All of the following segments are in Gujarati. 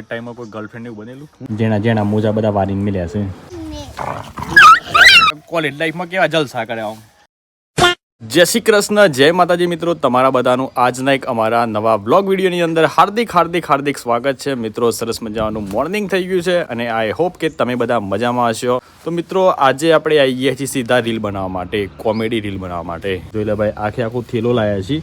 ટાઈમમાં કોઈ ગર્લફ્રેન્ડ એવું બનેલું? જેના જેના મોજા બધા વારીને મળ્યા છે. કોલેજ લાઈફમાં કેવા જલસા કરે આમ? જય શ્રી કૃષ્ણ, જય માતાજી મિત્રો. તમારા બધાનું આજના એક અમારા નવા બ્લોગ વિડીયોની અંદર હાર્દિક હાર્દિક હાર્દિક સ્વાગત છે. મિત્રો, સરસ મજાનું મોર્નિંગ થઈ ગયું છે અને આઈ હોપ કે તમે બધા મજામાં હશો. તો મિત્રો, આજે આપણે આવી ગયા છીએ સીધા રીલ બનાવવા માટે, કોમેડી રીલ બનાવવા માટે. જોઈ લે ભાઈ, આખે આખું થેલો લાયા છીએ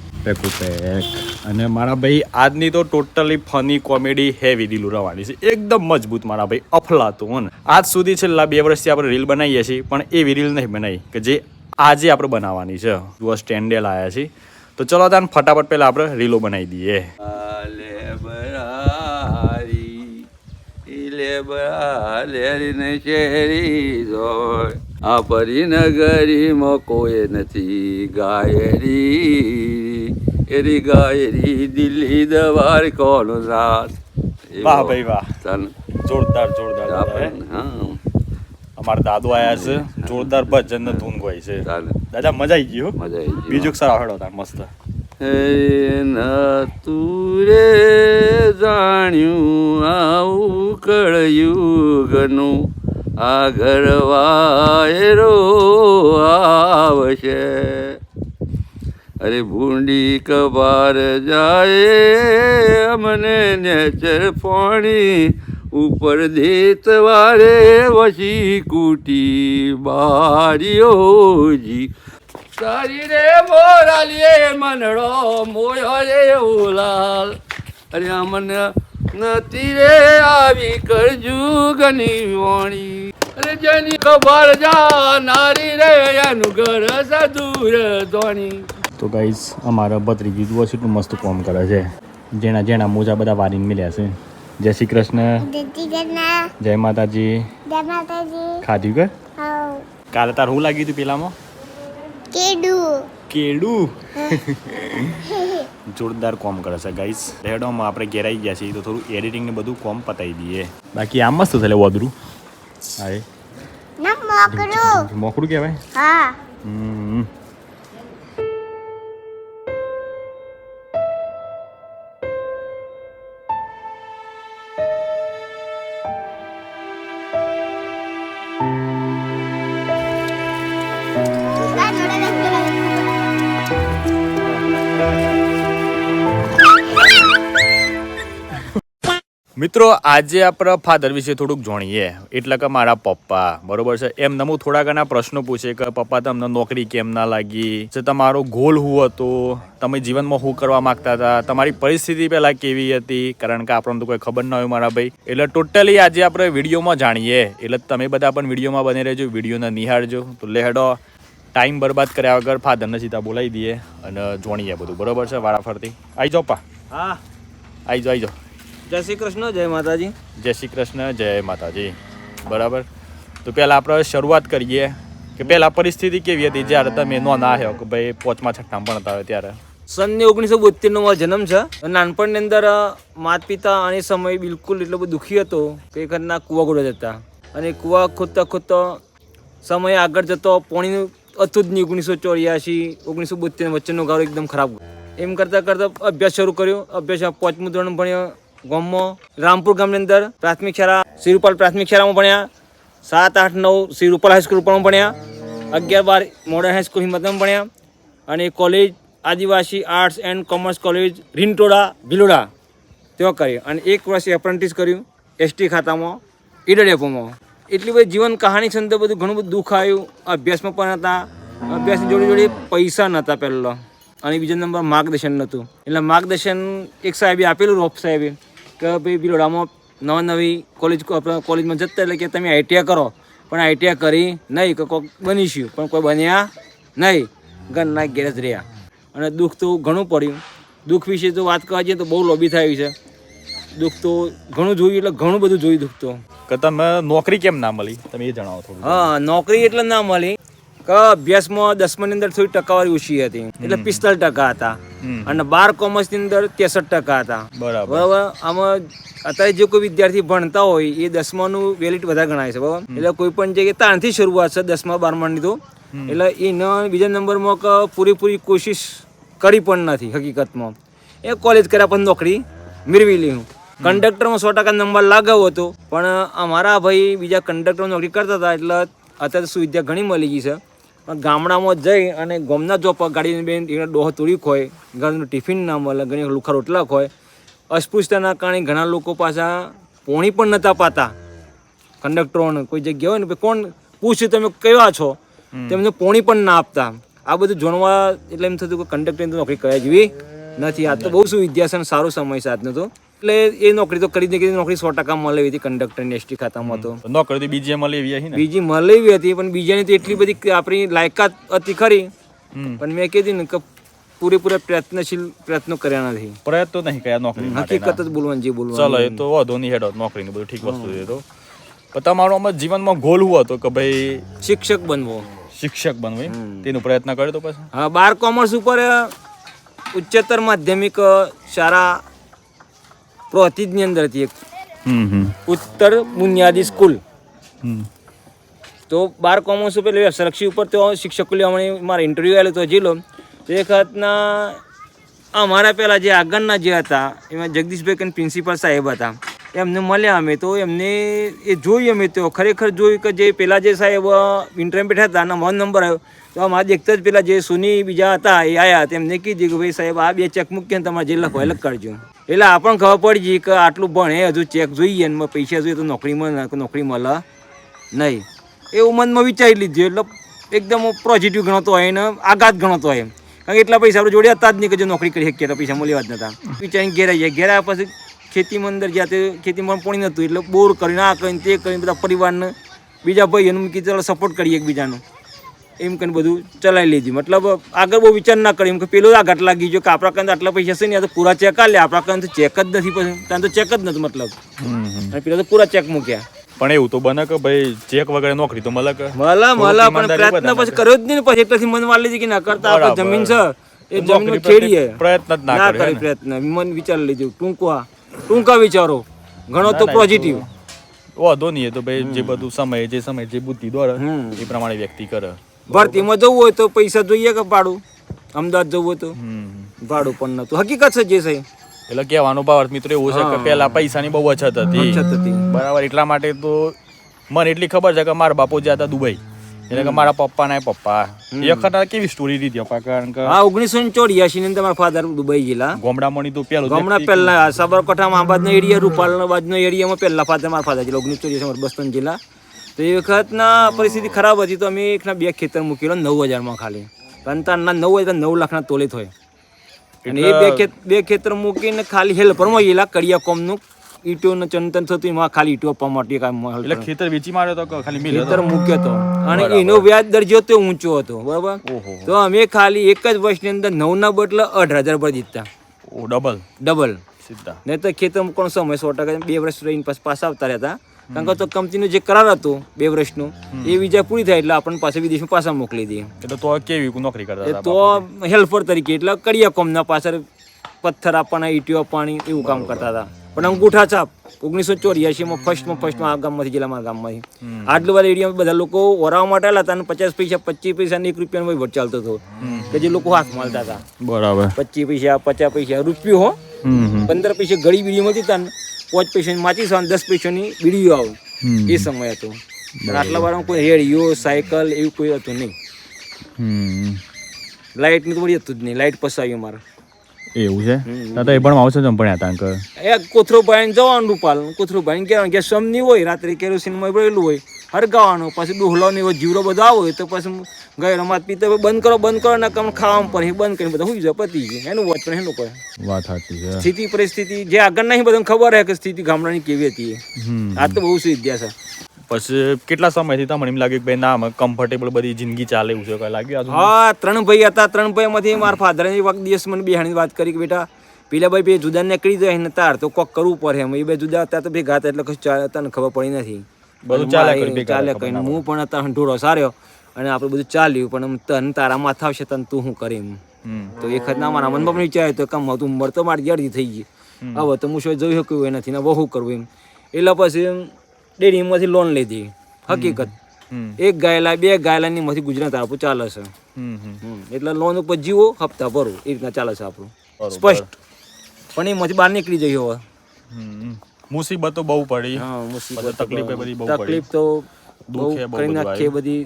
અને મારા ભાઈ, આજની તો totally funny comedy heavy reel ઉડાવવાની છે. એકદમ મજબૂત મારા ભાઈ અફલાતું આજ સુધી છેલ્લા બે વર્ષથી આપણે રીલ બનાવીએ છીએ, પણ એવી રીલ નહીં બનાવી કે જે આજે આપણે બનાવવાની છે. જુઓ સ્ટેન્ડે લાયા છીએ તો ચલો તાન ફટાફટ પહેલા આપણે રીલો બનાવી દઈએ. આ પરિનગરીમાં કોઈ નથી ગાયરી. એરી ગાયરી દિલ્હી દવાર કોનો સાથ. વાહ ભાઈ વાહ. જોરદાર જોરદાર હા. અમારા દાદુ આયા છે. જોરદાર ભજન ને ધૂન ગોય છે. દાદા મજા આવી ગયો મજા આવી ગઈ. બીજું સારા હેડો તાર મસ્ત. તુરે જાણ્યું આવું કળયુગનું આ ઘરવાયરો આવશે. અરે ભૂંડી કબાર જાય અમને નેચર પાણી ઉપર દેતવારે વસી કુટી બારીઓજી તારી રે મોરાલીએ મનડો મોયો રે ઉલાલ. અરે અમન નથી રે આવી કરજુ ગની વાણી. અરે જેની ખબર જા નારી રે એનું ઘર સદૂર ધોણી. તો ગાઈઝ અમારા ભત્રીજી જુઓ છે મસ્ત કોમ કરે છે. જેના જેના મોજા બધા વારીને મળ્યા છે. જય શ્રી કૃષ્ણ. જય જય માતાજી. માતાજી. ખાધ્યું કે? કાલે તાર શું લાગ્યું હતું પેલામાં? કેડું. કેડું? જોરદાર કોમ કરે છે ગાઈસ રેડોમાં આપણે ઘેરાઈ ગયા છીએ તો થોડું એડિટિંગ ને બધું કોમ પતાવી દઈએ. બાકી આમ મસ્ત થયેલું વધરું હા મોકડું મોકળું. કહેવાય હા. હમ. મિત્રો આજે આપણે ફાધર વિશે થોડુંક જાણીએ. એટલે કે મારા પપ્પા. બરોબર છે? એમને હું થોડા ઘણા પ્રશ્નો પૂછે કે પપ્પા તમને નોકરી કેમ ના લાગી? છે તમારો ગોલ શું હતો? તમે જીવનમાં શું કરવા માંગતા હતા? તમારી પરિસ્થિતિ પહેલાં કેવી હતી? કારણ કે આપણને તો કોઈ ખબર ન હોય મારા ભાઈ. એટલે ટોટલી આજે આપણે વિડીયોમાં જાણીએ. એટલે તમે બધા પણ વિડીયોમાં બની રહેજો વિડીયોને નિહાળજો. તો લેહડો ટાઈમ બરબાદ કર્યા વગર ફાધરને સીધા બોલાવી દઈએ અને જોણીએ બધું. બરોબર છે? વારાફરતી. આવી જાઓ પા. હા. આવી જાઓ આવી જાઓ. જય શ્રી કૃષ્ણ જય માતાજી. જય શ્રી કૃષ્ણ જય માતાજી. બરાબર? તો પહેલાં આપણે શરૂઆત કરીએ કે પહેલાં પરિસ્થિતિ કેવી હતી જ્યારે તમે નો ના આવ્યો કે ભાઈ પોચમાં છઠ્ઠામાં ભણતા હોય ત્યારે? સનની ઓગણીસો બોતેરનો મારો જન્મ છે. નાનપણની અંદર માતા પિતા અને સમય બિલકુલ એટલો બધો દુઃખી હતો કે ઘરના કૂવા ગોળો જતા. અને કૂવા ખોદતા ખોદતા સમય આગળ જતો પોણીનું હતું જ નહીં ઓગણીસો ચોર્યાસી ઓગણીસો બોતેર વચ્ચેનો ગાળો એકદમ ખરાબ એમ કરતાં કરતાં અભ્યાસ શરૂ કર્યો. અભ્યાસ પાંચમું ધોરણ ભણ્યો. ગામમાં રામપુર ગામની અંદર પ્રાથમિક શાળા શ્રીરૂપાલ પ્રાથમિક શાળામાં ભણ્યા. સાત, આઠ, નવ શ્રીરૂપાલ હાઈસ્કૂલ પણ ભણ્યા. અગિયાર, બાર મોડર્ન હાઈસ્કૂલ હિંમતમાં ભણ્યા. અને college Adivasi arts and commerce college Rintoda Bhiloda તેઓ કરી અને એક વર્ષ એપ્રેન્ટિસ કર્યું એસટી ખાતામાં ઈડર ડેપોમાં એટલી બધી જીવન કહાની ને બધું ઘણું બધું દુઃખ આવ્યું. અભ્યાસમાં પણ હતા. અભ્યાસની જોડે જોડે પૈસા નહોતા પહેલાં. અને બીજો નંબર માર્ગદર્શન નહોતું. એટલે માર્ગદર્શન એક સાહેબે આપેલું, રોપ સાહેબે. કે ભાઈ બિલોડામાં નવા નવી કોલેજ કોલેજમાં જતા એટલે કે તમે આઈટીઆઈ કરો. પણ આઈટીઆઈ કરી નહીં કે કોઈક બનીશું. પણ કોઈ બન્યા નહીં. ઘરના ગેરેજ રહ્યા. અને દુઃખ તો ઘણું પડ્યું. દુઃખ વિશે તો વાત કરવા જઈએ તો બહુ લોબી થઈ છે. દુઃખ તો ઘણું જોયું એટલે ઘણું બધું જોયું દુઃખ તો. કે તમે નોકરી કેમ ના મળી? તમે એ જણાવો થોડું. હા નોકરી એટલે ના મળી. કે અભ્યાસમાં દસમાની અંદર થોડી ટકાવારી ઓછી હતી. એટલે પિસ્તાલીસ ટકા હતા. અને બાર કોમર્સની અંદર ત્રેસઠ ટકા હતા. બરાબર. બરાબર? આમાં અત્યારે જે કોઈ વિદ્યાર્થી ભણતા હોય એ દસમાનું વેલિટ વધારે ગણાય છે બરાબર? એટલે કોઈ પણ જગ્યાએ તાણથી શરૂઆત છે દસમા બારમાની તો. એટલે એનો બીજા નંબરમાં કે પૂરેપૂરી કોશિશ કરી પણ નથી હકીકતમાં. એ કોલેજ કર્યા પણ નોકરી મેળવી લીધું. કંડક્ટરમાં સો ટકા નંબર લાગ્યો હતો પણ અમારા ભાઈ બીજા કંડક્ટર નોકરી કરતા હતા એટલે અત્યારે સુવિધા ઘણી મળી ગઈ છે. ગામડામાં જઈ અને ગોમના જોબ ગાડીની બેન એને ડોહ તોડી ખોય ઘરનું ટિફિન ના મળે ઘણી લુખા રોટલા ખોય અસ્પૃશ્યતાના કારણે ઘણા લોકો પાછા પોણી પણ નતા પાતા. કંડક્ટરોને કોઈ જગ્યા હોય ને કોણ પૂછ્યું તમે કેવા છો? તેમને પોણી પણ ના આપતા. આ બધું જોણવા એટલે એમ થતું કે કંડક્ટરની નોકરી કર્યા જેવી નથી. આ તો બહુ શું છે સારો સમય છે આજનો તો. એટલે એ નોકરી તો કરી દીધી નોકરી સો ટકા મળી હતી કંડક્ટરની એસટી ખાતામાં તો. નોકરી તો બીજી મળી આવી બીજી મળી હતી પણ બીજાની તો એટલી બધી આપણી લાયકાત હતી ખરી. પણ મેં કીધી ને કે પૂરેપૂરા પ્રયત્નશીલ પ્રયત્નો કર્યા નથી. પ્રયત્નો નહીં કયા નોકરી હકીકત જ બોલવાનું જે બોલવાનું. ચલો એ તો વાંધો નહીં હેડો નોકરીની બધું ઠીક વસ્તુ છે તો. પણ તમારો અમારા જીવનમાં ગોલ હું હતો કે ભાઈ શિક્ષક બનવો. શિક્ષક બનવું? તેનો પ્રયત્ન કર્યો તો પછી? હા બાર કોમર્સ ઉપર ઉચ્ચતર માધ્યમિક સારા શાળા પ્રોતિજની અંદર હતી એક ઉત્તર બુનિયાદી સ્કૂલ. તો બાર કોમર્સ ઉપર સંરક્ષી ઉપર તો શિક્ષકો લેવા મારા ઇન્ટરવ્યૂ આવેલો તો જીલો. તો એક વખતના અમારા પહેલાં જે આગળના જે હતા એમાં જગદીશભાઈ કરીને પ્રિન્સિપાલ સાહેબ હતા. એમને મળ્યા અમે તો, એમને એ જોયું અમે તો, ખરેખર જોયું કે જે પેલા જે સાહેબ ઇન્ટરમ બેઠા હતા એના મોન નંબર આવ્યો. તો અમારા દેખતા જ પેલા જે સુની બીજા હતા, એ આવ્યા તેમને કીધું કે ભાઈ સાહેબ, આ બે ચેક મૂકીએ ને તમારે જે લખો એ લખાડજો એટલે આપણને ખબર પડી ગઈ કે આટલું ભણે, હજુ ચેક જોઈએ ને પૈસા જોઈએ તો નોકરીમાં મળે નોકરી મળે. નહીં. એવું મનમાં વિચારી લીધું, એટલે એકદમ પોઝિટિવ ગણતો હોય ને, આઘાત ગણતો હોય કારણ કે એટલા પૈસા આપણે જોડે હતા જ નહીં કે જો નોકરી કરી શકીએ તો પૈસા મળ્યા જ નતા. વિચારીને ઘેર જાય ઘેર પછી ખેતીમાં અંદર જ્યાં તે ખેતીમાં પાણી નહોતું એટલે બોર કરીને આ કરીને તે કરીને બધા પરિવારને બીજા ભાઈ એનું કીધું ચાલો સપોર્ટ કરીએ એકબીજાનો. એમ કરીને બધું ચલાવી લીધું. મતલબ આગળ બહુ વિચાર ના કર્યો એમ કે પેલો આઘાત લાગી ગયો કે આપણા કંદ આટલા પૈસા છે ને આ તો પૂરા ચેક લે આપણા કંદ ચેક જ નથી પછી ત્યાં તો ચેક જ નથી મતલબ. અને પેલા તો પૂરા ચેક મૂક્યા. પણ એવું તો બને કે ભાઈ ચેક વગર નોકરી તો મળે મલા મલા પણ પ્રયત્ન પછી કર્યો જ નહીં પછી એટલાથી મન વાળી લીધી કે ના કરતા આપણે જમીન છે એ જમીન ખેડીએ. પ્રયત્ન જ ના કરી પ્રયત્ન મન વિચાર લીધું ટૂંકા ટૂંકા વિચારો. ઘણો તો પોઝિટિવ વાંધો નહીં તો ભાઈ જે બધું સમય જે સમય જે બુદ્ધિ દોડે એ પ્રમાણે વ્યક્તિ કરે. ભરતીમાં જવું હોય તો પૈસા જોઈએ કે ભાડું? અમદાવાદ જવું હોય તો? ભાડું પણ નતું હકીકત છે જે છે. એટલે કહેવાનો ભાવ મિત્રો એવું છે કે પહેલા પૈસાની બહુ અછત હતી. બરાબર એટલા માટે તો મને એટલી ખબર છે કે મારા બાપુ જ્યાં હતા દુબઈ. એટલે કે મારા પપ્પા ના પપ્પા. એ વખત કેવી સ્ટોરી દીધી પપ્પા? કારણ કે હા ઓગણીસો ને ચોર્યાસી ની અંદર મારા ફાધર દુબઈ ગયેલા. ગોમડામણી તો પેલો ગોમડા પહેલા સાબરકાંઠામાં આબાદના એરિયા રૂપાલના બાજુના એરિયામાં પહેલા ફાધર મારા ફાધર જિલ્લા ઓગણીસો ચોર્યાસી બસ્તન જિલ્લા તો એ વખતના પરિસ્થિતિ ખરાબ હતી તો અમે એકના બે ખેતર મૂકેલો નવ હજારમાં ખાલી. કંતારના નવ હજાર નવ લાખના તોલે થાય. અને એ બે ખેતર મૂકીને ખાલી હેલ્પરમાં ગયેલા કડિયા કોમનું ઈટો ને ચંતન થતું એમાં ખાલી ઈટો આપવા માટે કામ એટલે ખેતર વેચી માર્યો તો ખાલી મિલ ખેતર મૂક્યો હતો અને એનો વ્યાજ દર જો તે ઊંચો હતો બરાબર? તો અમે ખાલી એક જ વર્ષની અંદર નવના બદલે અઢાર હજાર પર જીતતા ઓ ડબલ? ડબલ. સીધા. નહીં તો ખેતર કોણ સમય સો ટકા બે વર્ષ રહીને પછી પાછા આવતા રહેતા. કારણ કે તો કંપનીનો જે કરાર હતો બે વર્ષનો એ વિઝા પૂરી થાય એટલે આપણને પાછા વિદેશમાં પાછા મોકલી દઈએ એટલે તો કેવી નોકરી કરતા તો હેલ્પર તરીકે એટલે કડિયા કોમના પાછળ પથ્થર આપવાના ઈટીઓ આપવાની એવું કામ કરતા હતા. પણ અંગૂઠા છાપ. ઓગણીસો ચોર્યાસીમાં ફર્સ્ટમાં ફર્સ્ટમાં આ ગામમાંથી જિલ્લામાં ગામમાંથી. આટલું બધા એરિયામાં બધા લોકો ઓરાવા માટે આવેલા હતા અને પચાસ પૈસા પચીસ પૈસા ને એક રૂપિયાનો વહીવટ ચાલતો હતો. કે જે લોકો હાથ માલતા હતા. બરાબર. પચીસ પૈસા પચાસ પૈસા રૂપિયો હો. પંદર પૈસા ગળી બીડી મળતી હતા ને પાંચ પૈસાની ની આવે ને દસ પૈસાની બીડીઓ આવે. એ સમય હતો. આટલા વારમાં કોઈ રેડિયો સાયકલ એવું કોઈ હતું નહીં. લાઇટનું તો વળી હતું જ નહીં. લાઇટ પસાવ્યું મારે. એવું છે? તા તો એ પણ આવશે તમે ભણ્યા અંકલ એ કોથરો ભાઈ જવાનું રૂપાલ. કોથરો ભાઈને કહેવાનું કે સમ નહીં હોય રાત્રે કેરોસીનમાં ભરેલું હોય હરગાવાનું પછી ડોહલો હોય જીવરો બધો આવો હોય તો પછી ગઈ રમાત પીતો બંધ કરો બંધ કરો ના કામ ખાવામાં પડે બંધ કરીને બધા હુઈ જાય પતી જાય. એનું વોચ પણ એનું કરે વાત સાચી છે. સ્થિતિ પરિસ્થિતિ જે આગળ નહીં બધાને ખબર હે કે સ્થિતિ ગામડાની કેવી હતી આ તો બહુ સુવિધા છે. પછી કેટલા સમયથી તમને એમ લાગ્યું કે ભાઈ ના કમ્ફર્ટેબલ બધી જિંદગી ચાલે એવું છે કઈ લાગ્યું હા ત્રણ ભાઈ હતા. ત્રણ ભાઈમાંથી મારા ફાધર વખત દિવસ મને બેહાણી વાત કરી કે બેટા પેલા ભાઈ બે જુદા નીકળી જાય ને તાર તો કોક કરવું પડે એમ. એ બે જુદા હતા તો ભેગા હતા એટલે કશું ચાલે તને ખબર પડી નથી. બધું ચાલે ચાલે કરીને હું પણ હતા હંઢોળો સાર્યો અને આપણે બધું ચાલ્યું પણ તન તારા માથા આવશે તને તું શું કરી એમ. તો એક વખત ના મારા મનમાં પણ વિચાર્યું તો કમ તું ઉંમર તો મારી જડી થઈ ગઈ. હવે તો હું શું જોઈ શક્યું એ નથી ને બહુ કરવું એમ. એટલે પછી ડેરીમાંથી લોન લીધી. હકીકત. એક ગાયલા બે ગાયલાની માંથી ગુજરાત આપણું ચાલે છે. એટલે લોન ઉપર જીવો હપ્તા ભરો. એ રીતના ચાલે છે આપણું. સ્પષ્ટ. પણ એમાંથી બહાર નીકળી જઈ હવે. મુસીબતો બહુ પડી. હા મુસીબત બધી બહુ તકલીફ તો બહુ કરી નાખીએ બધી.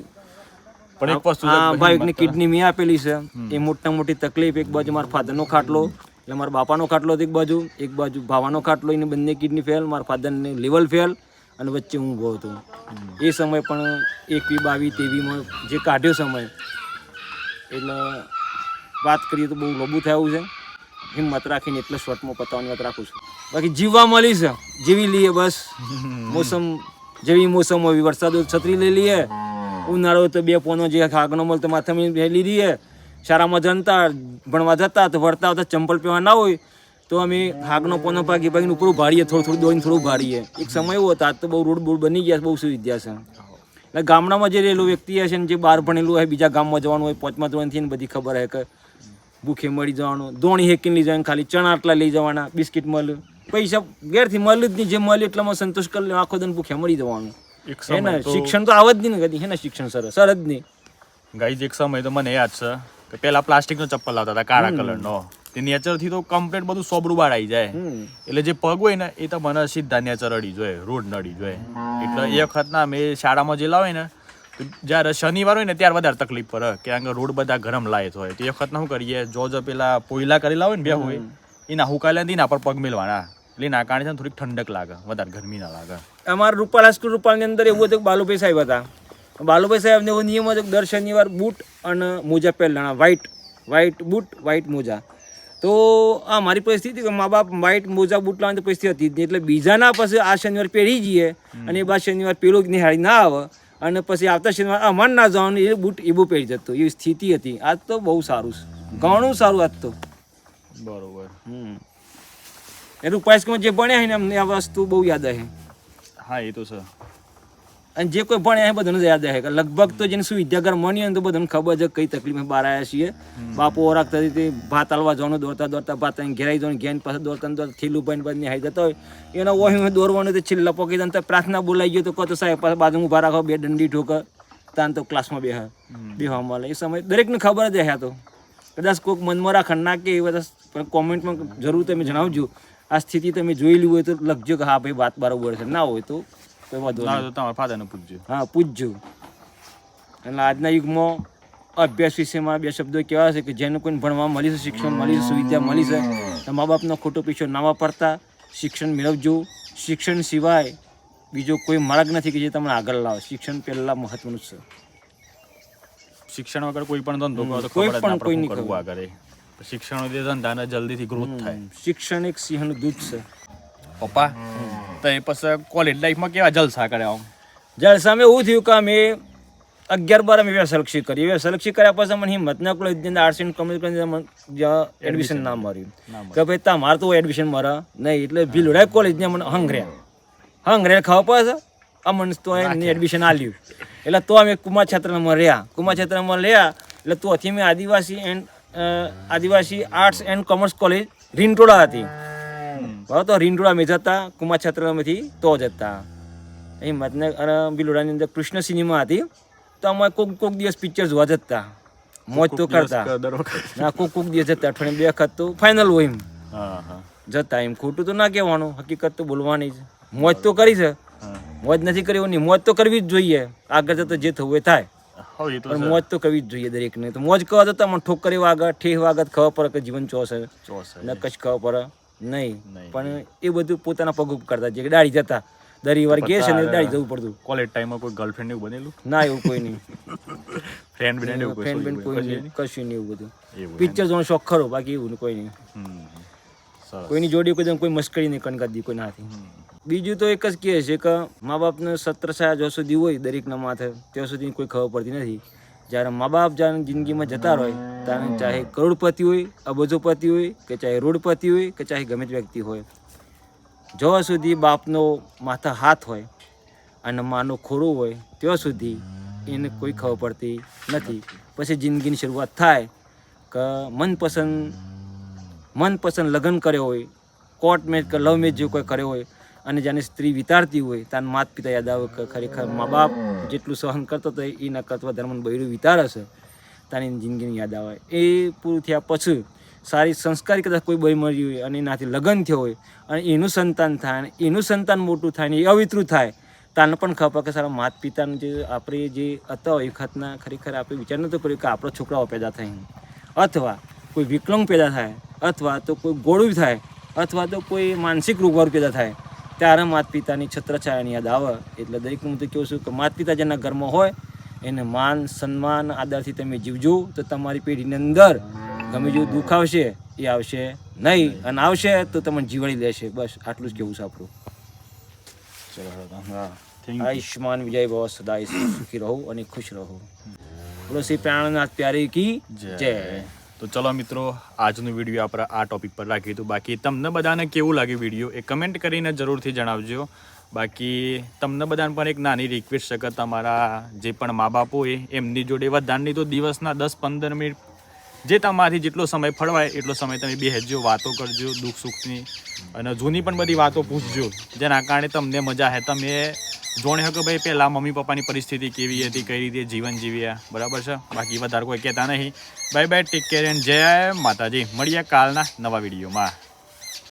પણ એક વસ્તુ ભાઈ કિડની મેં આપેલી છે. એ મોટા મોટી તકલીફ એક બાજુ મારા ફાધરનો ખાટલો એટલે મારા બાપાનો ખાટલો એક બાજુ એક બાજુ ભાવાનો ખાટલો એને બંને કિડની ફેલ મારા ફાધરને લેવલ ફેલ અને વચ્ચે હું ઊભો હતો. એ સમય પણ એકવી બાવી તેવીમાં જે કાઢ્યો સમય. એટલે વાત કરીએ તો બહુ લબુ થયું છે. હિંમત રાખીને એટલે શોર્ટમાં પતાવવાની વાત રાખું છું. બાકી જીવવા મળી છે. જીવી લઈએ બસ. મોસમ જેવી મોસમ હોય વરસાદ છત્રી લઈ લઈએ. ઉનાળો તો બે પોનો જે ખાગનો મળતો માથામાં લઈ લઈએ શાળામાં જનતા ભણવા જતા તો વળતા આવતા ચંપલ પહેવા ના હોય. તો અમે હાગનો પોનો ભાગી ભાગીને ઉપર ભાડીએ થોડું થોડું દોઈને થોડું ભાડીએ એક સમય એવો હતો આજ તો બહુ રોડ બોડ બની ગયા છે, બહુ સુવિધા છે. એટલે ગામડામાં જે રહેલું વ્યક્તિ હશે ને જે બહાર ભણેલું હોય બીજા ગામમાં જવાનું હોય પાંચમા ધોરણથી ને બધી ખબર હોય કે ભૂખે મળી જવાનું ધોણી હેકીને લઈ જવાનું ખાલી ચણા આટલા લઈ જવાના બિસ્કિટ મળ્યું પૈસા ઘેરથી મળ્યું જ નહીં જે મળ્યું એટલામાં સંતોષ કરી લેવાનો આખો દિન ભૂખે મળી જવાનું. હે ને શિક્ષણ તો આવત જ નહીં ને કદી હે ને શિક્ષણ સર સર જ નહીં. ગાઈઝ એક સમય તો મને યાદ છે કે પેલા પ્લાસ્ટિકનો ચપ્પલ લાવતા હતા કાળા કલરનો. તે નેચરથી તો કમ્પ્લીટ બધું સોબરું બાર આવી જાય એટલે જે પગ હોય ને એ તો મને સીધા નેચર અડી જોઈએ રોડ નડી જોઈએ એટલે એ વખત ના મેં શાળામાં જે લાવે ને તો જ્યારે શનિવાર હોય ને ત્યારે વધારે તકલીફ પડે. કે આગળ રોડ બધા ગરમ લાયત હોય. તો એ વખત શું કરીએ જો જો પેલા પોયલા કરેલા હોય ને બે હોય એના હુકાયેલા ને એના પર પગ મેલવાના એટલે એના કારણે છે ને થોડીક ઠંડક લાગે વધારે ગરમી ના લાગે. અમારા રૂપાલ હાઈસ્કૂલ રૂપાલની અંદર એવું હતું બાલુભાઈ સાહેબ હતા. બાલુભાઈ સાહેબને એવો નિયમ હતો દર શનિવાર બૂટ અને મોજા પહેરવાના વ્હાઈટ વ્હાઈટ બૂટ વ્હાઈટ મોજા. તો આ મારી પરિસ્થિતિ કે મા બાપ વ્હાઈટ મોજા બૂટ લાવવાની પરિસ્થિતિ હતી. જ નહીં એટલે બીજાના પછી આ શનિવાર પહેરી જઈએ અને એ બાદ શનિવાર પેલો જ નિહાળી ના આવે અને પછી આવતા શનિવાર અમાર ના જવાનું એ બૂટ એ બહુ પહેરી જતો. એવી સ્થિતિ હતી. આજ તો બહુ સારું ઘણું સારું આજ તો. બરોબર. હમ. એ રૂપાઈસ્કમાં જે ભણ્યા છે ને અમને આ વસ્તુ બહુ યાદ આવે. હા એ તો છે. અને જે કોઈ ભણ્યા એ બધાને યાદ રહે કે લગભગ તો જેને સુવિધાગર મળી હોય તો બધાને ખબર છે કઈ તકલીફ બહાર આવ્યા છીએ. બાપુ ઓરાકતા હતી ભાત હલવા જવાનું દોડતા દોડતા ભાત ઘેરાઈ જવાનું ઘેન પાસે દોડતા દોડતા થેલું ભાઈને બધી હાઈ જતા હોય. એનો ઓહી દોરવાનું તો છેલ્લા પોકી દે પ્રાર્થના બોલાઈ ગયો તો કહો તો સાહેબ પાસે બાજુ ઊભા રાખો બે દંડી ઠોકર તાન તો ક્લાસમાં બેહ બેહવા મળે. એ સમય દરેકને ખબર જ હે તો. કદાચ કોઈક મનમાં રાખણ ના કે એ બધા પણ કોમેન્ટમાં જરૂર તમે જણાવજો. આ સ્થિતિ તમે જોયેલી હોય તો લખજો કે હા ભાઈ વાત બરાબર છે. ના હોય તો કોઈ વાંધો ના તમારા ફાધરને પૂછજો. હા પૂછજો. એટલે આજના યુગમાં અભ્યાસ વિશેમાં બે શબ્દો કેવા છે કે જેને કોઈને ભણવા મળી છે શિક્ષણ મળી છે સુવિધા મળી છે મા બાપનો ખોટો પીછો ના વાપરતા શિક્ષણ મેળવજો. શિક્ષણ સિવાય બીજો કોઈ માર્ગ નથી કે જે તમને આગળ લાવે. શિક્ષણ પહેલાં મહત્વનું છે. શિક્ષણ વગર કોઈ પણ ધંધો કોઈ પણ કોઈ નહીં કરવું આગળ શિક્ષણ ધંધાને જલ્દીથી ગ્રોથ થાય. શિક્ષણ એક સિંહનું દૂધ છે. પપ્પા. તો એ પછી કોલેજ લાઈફમાં કેવા જલસા કર્યા આમ? જ્યારે સામે એવું થયું કે અમે અગિયાર બાર અમે વ્યવસાયલક્ષી કરી. વ્યવસાયલક્ષી કર્યા પછી મને હિંમત ના કોઈ આર્ટ્સ એન્ડ કોમર્સ એડમિશન ના મળ્યું. કે ભાઈ તમારે તો એડમિશન મારા નહીં એટલે ભીલોડા કોલેજને મને હંગર્યા. હંગર્યા ખાવા પડે અમને તો એડમિશન આલ્યું. એટલે તો અમે કુમાર ક્ષેત્રમાં રહ્યા. કુમાર ક્ષેત્રમાં રહ્યા એટલે તો અમે Adivasi and Adivasi arts and commerce college Rintoda હતી. બરાબર તો રીંટોડા મેં જતા કુમાર છત્રમાંથી તો જતા. હિંમતનગર અને બિલોડાની અંદર કૃષ્ણ સિનેમા હતી. તો અમે કોક કોક દિવસ પિક્ચર જોવા જતા. મોજ તો કરતા. ના કોક કોક દિવસ જતા. અઠવાડિયે બે વખત તો ફાઇનલ હોય એમ. જતા એમ. ખોટું તો ના કહેવાનું. હકીકત તો બોલવાની જ. મોજ તો કરી છે. મોજ નથી કરી એવું મોજ તો કરવી જ જોઈએ. આગળ જતા જે થવું એ થાય. તો પણ મોજ તો કરવી જ જોઈએ દરેકને. તો મોજ કરવા જતા મને ઠોકરી વાગત ઠેહ વાગત ખબર પડે કે જીવન ચોસ. ન કશ ખબર પડે. નહીં. પણ એ બધું પોતાના પગ ઉપર કરતા જે કે દાડી જતા. દરી વાર ગેસ અને ને દાડી જવું પડતું. કોલેજ ટાઈમમાં કોઈ ગર્લફ્રેન્ડ એવું બનેલું? ના એવું કોઈ નહીં. ફ્રેન્ડ બેન એવું ફ્રેન્ડ બેન કોઈ કશું નહીં એવું બધું. પિક્ચર જોવાનો શોખ ખરો બાકી એવું કોઈ નહીં. કોઈની જોડી કોઈ કોઈ મસ્કરી નહીં કણકાદી કોઈ નાથી. બીજું તો એક જ કહે છે કે મા બાપને સત્ર સાયા જ્યાં સુધી હોય દરેકના માથે ત્યાં સુધી કોઈ ખબર પડતી નથી. જ્યારે મા બાપ જ્યારે જિંદગીમાં જતા હોય ત્યારે ચાહે કરોડપતિ હોય, અબજોપતિ હોય, કે ચાહે રોડપતિ હોય, કે ચાહે ગમે વ્યક્તિ હોય. જ્યાં સુધી બાપનો માથા હાથ હોય અને માનો ખોરું હોય, ત્યાં સુધી એને કોઈ ખબર પડતી નથી. પછી જિંદગીની શરૂઆત થાય કે મનપસંદ મનપસંદ લગ્ન કર્યો હોય કોર્ટ મેચ કે લવ મેચ જેવું કોઈ કર્યો હોય, અને જેને સ્ત્રી વિતારતી હોય ત્યાં માત પિતા યાદ આવે કે ખરેખર મા બાપ જેટલું સહન કરતો હતો એના ન ધર્મનું ધર્મ બૈરું વિતાર હશે. તારી જિંદગીની યાદ આવે. એ પૂરું થયા પછી સારી સંસ્કારી કદાચ કોઈ બઈ મળી હોય અને એનાથી લગ્ન થયો હોય અને એનું સંતાન થાય અને એનું સંતાન મોટું થાય ને એ અવિતરું થાય, તાને પણ ખબર કે સારા માતા પિતાનું જે આપણે જે હતા એ વખતના ખરેખર આપણે વિચાર નહોતો કર્યો કે આપણો છોકરાઓ પેદા થાય અથવા કોઈ વિકલંગ પેદા થાય, અથવા તો કોઈ ગોળું થાય, અથવા તો કોઈ માનસિક રોગવાળું પેદા થાય. ત્યારે માત પિતાની છત્રછાયાની યાદ આવે. એટલે દરેક હું તો કહું છું કે માત પિતા જેના ઘરમાં હોય એને માન સન્માન આદરથી તમે જીવજો તો તમારી પેઢીની અંદર ગમે જેવું દુઃખ આવશે એ આવશે નહીં. અને આવશે તો તમને જીવડી લેશે. બસ આટલું જ કેવું છે આપણું. આયુષ્માન વિજય ભવ સદાય સુખી રહો અને ખુશ રહો. બોલો શ્રી પ્રાણનાથ પ્યારી કી જય. તો ચલો મિત્રો, આજનું વીડિયો આપણે આ ટોપિક પર રાખીએ તો બાકી તમને બધાને કેવું લાગ્યું વીડિયો એ કમેન્ટ કરીને જરૂરથી જણાવજો. બાકી તમને બધાને પણ એક નાની રિક્વેસ્ટ છે કે તમારા જે પણ મા બાપ હોય, એમની જોડે વધારની તો દિવસના દસ પંદર મિનિટ જે તમારાથી જેટલો સમય ફળવાય, એટલો સમય તમે બેસજો, વાતો કરજો દુઃખ સુખની અને જૂની પણ બધી વાતો પૂછજો. જેના કારણે તમને મજા હે તમે જોણે કે ભાઈ પહેલાં મમ્મી પપ્પાની પરિસ્થિતિ કેવી હતી, કઈ રીતે જીવન જીવ્યા? બરાબર છે? બાકી વધારે કોઈ કહેતા નહીં. Bye bye take care and જય માતાજી. મળીએ કાલના નવા વિડીયોમાં.